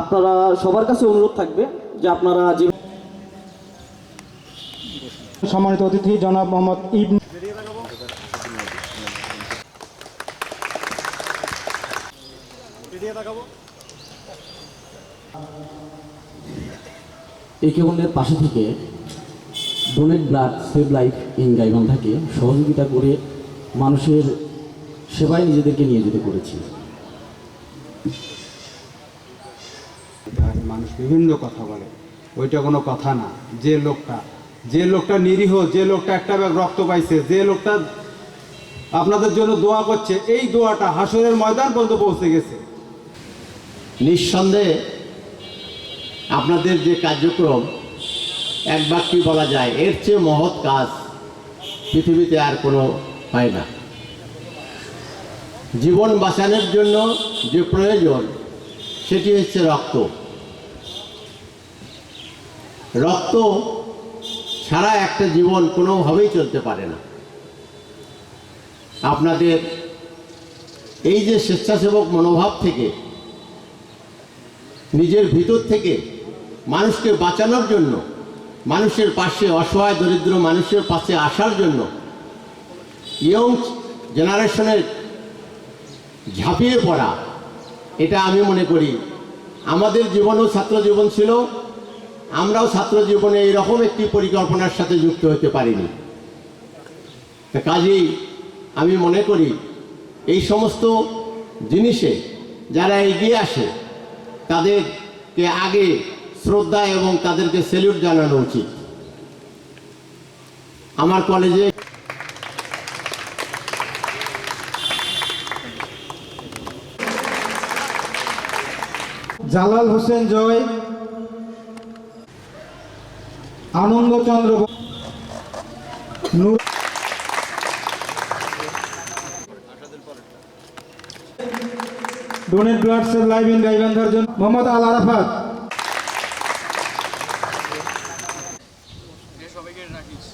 আপনারা সবার কাছে অনুরোধ থাকবে যে আপনারা যে সম্মানিত অতিথি জনাব মোহাম্মদ ইবন একে অন্যের পাশে থেকে donate blood save life in গাইবান্ধাকে সহযোগিতা করে মানুষের সেবায় নিজেদেরকে নিয়োজিত করেছি। আর মানুষ বিভিন্ন কথা বলে। ওইটা কোনো কথা না। যে লোকটা যে লোকটা নিরীহ, যে লোকটা একটা ব্যাগ রক্ত পাইছে, যে লোকটা আপনাদের জন্য দোয়া করছে, এই দোয়াটা হাসরের ময়দান পর্যন্ত পৌঁছে গেছে। নিঃসন্দেহে আপনাদের যে কার্যক্রম, এক বাক্যে বলা যায়, এর চেয়ে মহৎ কাজ পৃথিবীতে আর কোনো হয় না। জীবন বাঁচানোর জন্য যে প্রয়োজন, সেটি হচ্ছে রক্ত। রক্ত ছাড়া একটা জীবন কোনোভাবেই চলতে পারে না। আপনাদের এই যে স্বেচ্ছাসেবক মনোভাব থেকে, নিজের ভিতর থেকে মানুষকে বাঁচানোর জন্য, মানুষের পাশে অসহায়, দরিদ্র মানুষের পাশে আসার জন্য, ইয়ং জেনারেশনের ঝাঁপিয়ে পড়া, এটা আমি মনে করি, আমাদের জীবনেও ছাত্র জীবন ছিল আমরাও ছাত্র জীবনে এইরকম একটি পরিকল্পনার সাথে যুক্ত হতে পারিনি। কাজেই আমি মনে করি, এই সমস্ত জিনিসে যারা এগিয়ে আসে, তাদেরকে আগে শ্রদ্ধা এবং তাদেরকে সেলিউট জানানো উচিত। আমার কলেজে Jalal Hossain Joy. Anandachandra donate bloods live in গাইবান্ধার জন্য মোহাম্মদ আল আরাফাত। সবাইকে রাখিস।